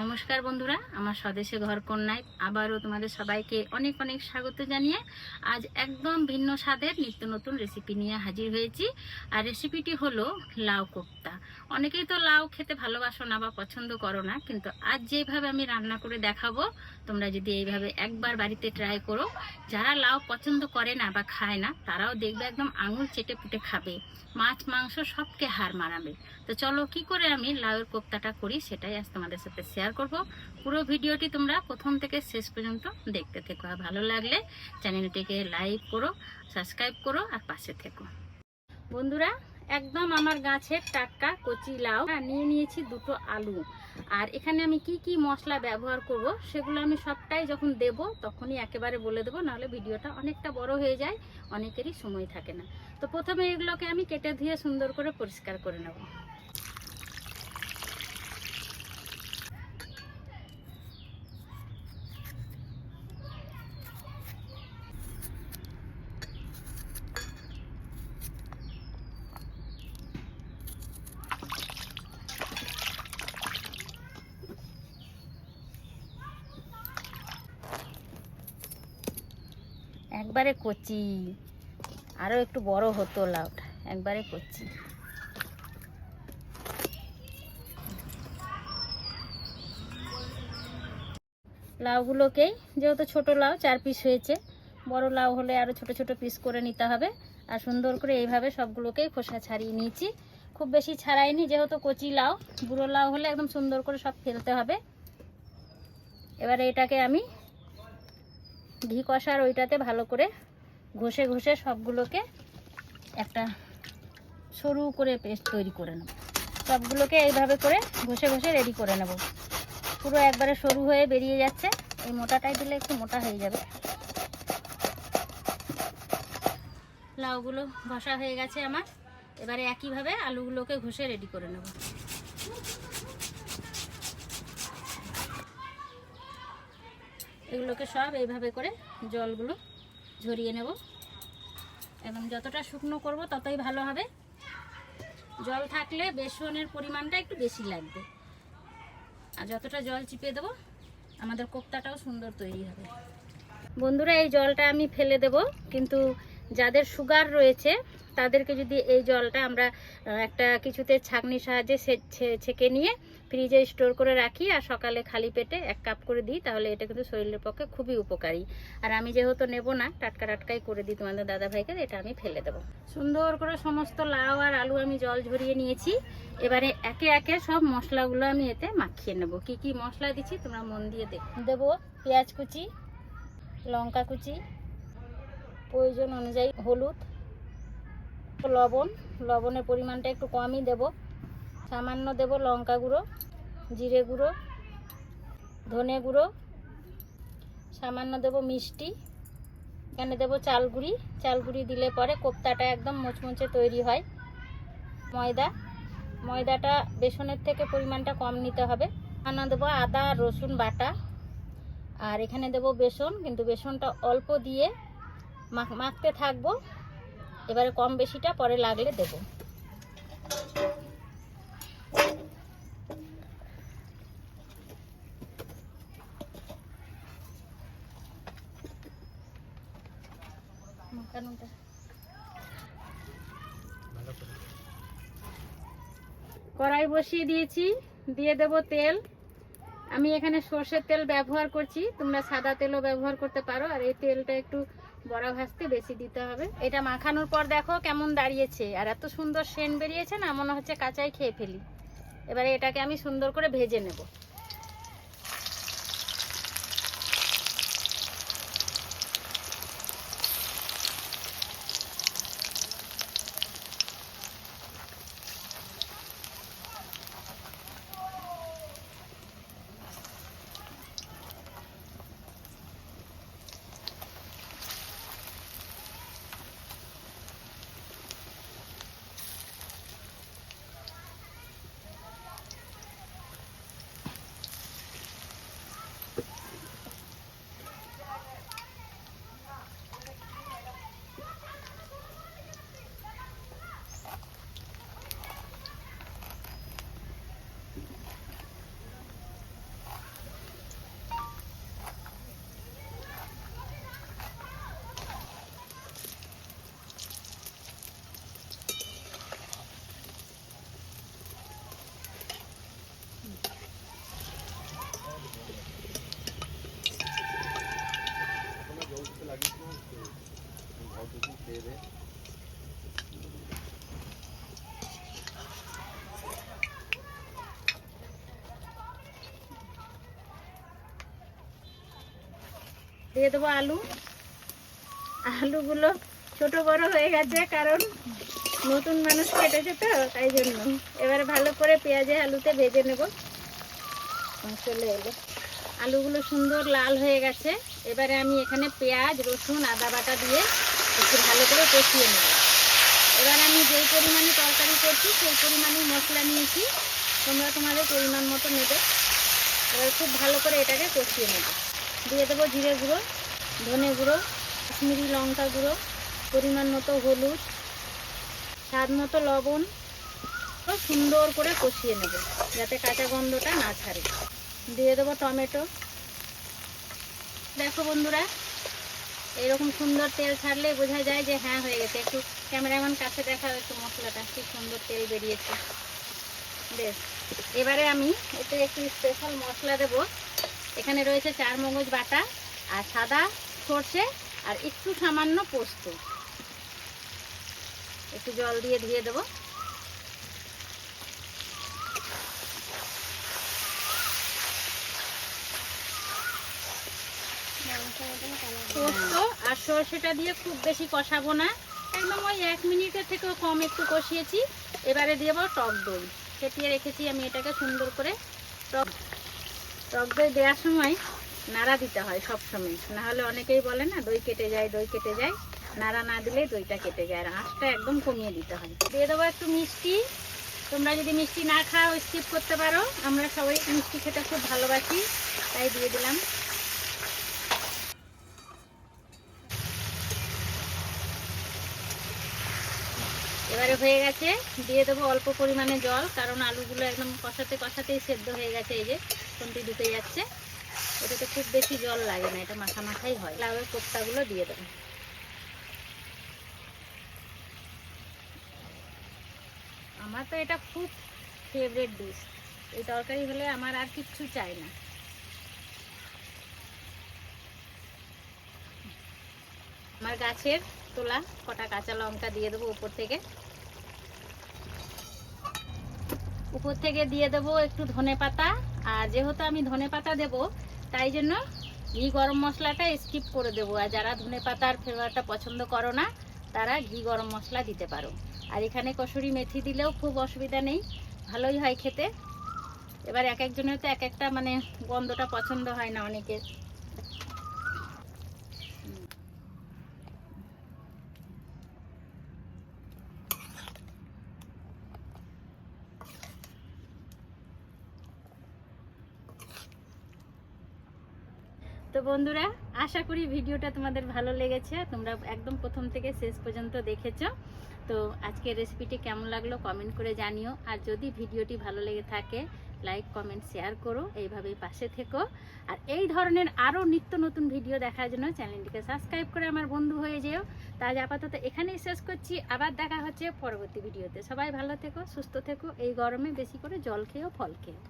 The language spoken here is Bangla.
নমস্কার বন্ধুরা, আমার স্বদেশে ঘর কন্যায়, আবারও তোমাদের সবাইকে অনেক অনেক স্বাগত জানিয়ে আজ একদম ভিন্ন স্বাদের নিত্য নতুন রেসিপি নিয়ে হাজির হয়েছি। আর রেসিপিটি হলো লাউ কোপ্তা। অনেকেই তো লাউ খেতে ভালোবাসো না বা পছন্দ করো না, কিন্তু আজ যেভাবে আমি রান্না করে দেখাবো, তোমরা যদি এইভাবে একবার বাড়িতে ট্রাই করো, যারা লাউ পছন্দ করে না বা খায় না, তারাও দেখবে একদম আঙুল চেটে পুটে খাবে, মাছ, মাংস সবকে হার মারাবে তো চলো কি করে আমি লাউয়ের কোপ্তাটা করি, সেটাই আজ তোমাদের সাথে শেয়ার করব। পুরো ভিডিওটি তোমরা প্রথম থেকে শেষ পর্যন্ত দেখতে থেকো। আর ভালো লাগলে চ্যানেলটিকে লাইক করো, সাবস্ক্রাইব করো, আর পাশে থেকো। বন্ধুরা, একদম আমার গাছের টাটকা কচি লাউ। নিয়ে নিয়েছি দুটো আলু। আর এখানে আমি কি কি মশলা ব্যবহার করব, সেগুলো আমি সবটাই যখন দেব, তখনই একেবারে বলে দেবো, নাহলে ভিডিওটা অনেকটা বড় হয়ে যায়, অনেকেরই সময় থাকে না। তো প্রথমে এগুলোকে আমি কেটে ধুয়ে সুন্দর করে পরিষ্কার করে নেব। একবারে কচি। আরও একটু বড় হতো লাউটা, একবারে কচি। লাউগুলোকেই যেহেতু ছোট লাউ, চার পিস হয়েছে, বড় লাউ হলে আরও ছোট ছোট পিস করে নিতে হবে। আর সুন্দর করে এইভাবে সবগুলোকেই খোসা ছাড়িয়ে নিয়েছি। খুব বেশি ছাড়াইনি, যেহেতু কচি লাউ, বুড়ো লাউ হলে একদম সুন্দর করে সব ফেলতে হবে। এবারে এটাকে আমি ঘি কষার ওইটাতে ভালো করে ঘষে ঘষে সবগুলোকে একটা সরু করে পেস্ট তৈরি করে নেব। সবগুলোকে এইভাবে করে ঘষে ঘষে রেডি করে নেব। পুরো একবারে সরু হয়ে বেরিয়ে যাচ্ছে। এই মোটাটাই দিলে একটু মোটা হয়ে যাবে। লাউগুলো ঘষা হয়ে গেছে আমার। এবারে একইভাবে আলুগুলোকে ঘষে রেডি করে নেব। এগুলোকে সব এইভাবে করে জলগুলো ঝরিয়ে নেব। এবং যতটা শুকনো করব ততই ভালো হবে। জল থাকলে বেসনের পরিমাণটা একটু বেশি লাগবে। আর যতটা জল চিপে দেবো, আমাদের কোপ্তাটাও সুন্দর তৈরি হবে। বন্ধুরা, এই জলটা আমি ফেলে দেব, কিন্তু যাদের সুগার রয়েছে, তাদেরকে যদি এই জলটা আমরা একটা কিছুতে ছাঁকনির সাহায্যে ছেঁকে নিয়ে ফ্রিজে স্টোর করে রাখি আর সকালে খালি পেটে এক কাপ করে দিই, তাহলে এটা কিন্তু শরীরের পক্ষে খুবই উপকারী। আর আমি যেহেতু নেব না, টাটকা টাটকাই করে দিই তোমাদের দাদা ভাইকে এটা আমি ফেলে দেবো। সুন্দর করে সমস্ত লাউ আর আলু আমি জল ঝরিয়ে নিয়েছি। এবারে একে একে সব মশলাগুলো আমি এতে মাখিয়ে নেব। কি কি মশলা দিচ্ছি তোমরা মন দিয়ে দেবো পেঁয়াজ কুচি, লঙ্কা কুচি প্রয়োজন অনুযায়ী হলুদ, লবণ, লবণের পরিমাণটা একটু কমই দেব। সামান্য দেব লঙ্কা গুঁড়ো, জিরে গুঁড়ো, ধনে গুঁড়ো। সামান্য দেব মিষ্টি, এখানে দেব চালগুড়ি। চালগুড়ি দিলে পরে কোপ্তাটা একদম মুচমুচে তৈরি হয়। ময়দা, ময়দাটা বেসনের থেকে পরিমাণটা কম নিতে হবে। আনা দেবো আদা রসুন বাটা। আর এখানে দেব বেসন, কিন্তু বেসনটা অল্প দিয়ে মাখতে থাকব। এবারে কম বেশিটা পরে লাগলে দেব। কড়াই বসিয়ে দিয়েছি, দিয়ে দেব তেল। আমি এখানে সর্ষের তেল ব্যবহার করছি, তোমরা সাদা তেলও ব্যবহার করতে পারো, আর এই তেলটা একটু বড়া ভাজতে বেশি দিতে হবে। এটা মাখানোর পর দেখো কেমন দাঁড়িয়েছে। আর এত সুন্দর সেন্ট বেরিয়েছে না, মনে হচ্ছে কাঁচাই খেয়ে ফেলি। এবারে এটাকে আমি সুন্দর করে ভেজে নেব। দিয়ে দেবো আলু। আলুগুলো ছোট বড় হয়ে গেছে, কারণ নতুন মানুষ কেটেছে তো, তাই জন্য। এবারে ভালো করে পেঁয়াজে আলুতে ভেজে নেব। চলে এলো। আলুগুলো সুন্দর লাল হয়ে গেছে। এবারে আমি এখানে পেঁয়াজ, রসুন, আদা বাটা দিয়ে একটু ভালো করে কষিয়ে নেব। এবার আমি যেই পরিমাণে তরকারি করছি, সেই পরিমাণে মশলা নিয়েছি। তোমরা তোমাদের পরিমাণ মতো নেবে। এবার খুব ভালো করে এটাকে কষিয়ে নেবে। দিয়ে দেবো জিরে গুঁড়ো, ধনে গুঁড়ো, কাশ্মীরি লঙ্কা গুঁড়ো, পরিমাণ মতো হলুদ, স্বাদ মতো লবণ। সুন্দর করে কষিয়ে নেব, যাতে কাঁচা গন্ধটা না ছাড়ে। দিয়ে দেবো টমেটো। দেখো বন্ধুরা, এরকম সুন্দর তেল ছাড়লে বোঝা যায় যে হ্যাঁ হয়ে গেছে। একটু ক্যামেরাম্যান কাছে দেখা একটু মশলাটা, কি সুন্দর তেল বেরিয়েছে। বেশ, এবারে আমি এতে একটু স্পেশাল মশলা দেব। এখানে রয়েছে চার মগজ বাটা আর সাদা সর্ষে আর একটু সামান্য পোস্ত। একটু জল দিয়ে ধুয়ে দেবো। পোস্ত আর সর্ষেটা দিয়ে খুব বেশি কষাবো না। একদম ওই এক মিনিটের থেকেও কম একটু কষিয়েছি। এবারে দিয়ে দেবো টক দই। ফেটিয়ে রেখেছি আমি এটাকে সুন্দর করে। টক টক দই দেওয়ার সময় নাড়া দিতে হয় সব সময় না হলে অনেকেই বলে না, দই কেটে যায়, দই কেটে যায়। নাড়া না দিলে দইটা কেটে যায় আর আঁচটা একদম কমিয়ে দিতে হয়। দিয়ে দেবো একটু মিষ্টি। তোমরা যদি মিষ্টি না খাও স্কিপ করতে পারো। আমরা সবাই মিষ্টি খেতে খুব ভালোবাসি, তাই দিয়ে দিলাম। এবারে হয়ে গেছে। দিয়ে দেবো অল্প পরিমাণে জল, কারণ আলুগুলো একদম কষাতে কষাতেই সেদ্ধ হয়ে গেছে এই যে, খুন্তি ঢুকে যাচ্ছে। এটাতে খুব বেশি জল লাগে না, এটা মাখা মাখাই হয়। লাউয়ের কোপ্তাগুলো দিয়ে দেবো। আমার তো এটা খুব ফেভারিট ডিশ এই তরকারি হলে আমার আর কিচ্ছু চাই না। আমার গাছের তোলা কটা কাঁচা লঙ্কা দিয়ে দেবো উপর থেকে। উপর থেকে দিয়ে দেবো একটু ধনে পাতা। আর যেহেতু আমি ধনে পাতা দেবো, তাই জন্য ঘি গরম মশলাটা স্কিপ করে দেবো। আর যারা ধনে পাতার ফ্লেভারটা পছন্দ করো না, তারা ঘি গরম মশলা দিতে পারো। আর এখানে কসুরি মেথি দিলেও খুব অসুবিধা নেই, ভালোই হয় খেতে। এবার এক একজনের তো এক একটা মানে গন্ধটা পছন্দ হয় না অনেকের। বন্ধুরা, আশা করি ভিডিওটা তোমাদের ভালো লেগেছে। তোমরা একদম প্রথম থেকে শেষ পর্যন্ত দেখেছ। তো আজকের রেসিপিটি কেমন লাগল কমেন্ট করে জানিও। আর যদি ভিডিওটি ভালো লেগে থাকে লাইক কমেন্ট শেয়ার করো। এইভাবেই পাশে থেকো। আর এই ধরনের আরও নিত্য নতুন ভিডিও দেখার জন্য চ্যানেলটিকে সাবস্ক্রাইব করে আমার বন্ধু হয়ে যেও। তাজ আপাতত এখানেই শেষ করছি। আবার দেখা হচ্ছে পরবর্তী ভিডিওতে সবাই ভালো থেকো, সুস্থ থেকো। এই গরমে বেশি করে জল খেয়েও ফল খেয়েও।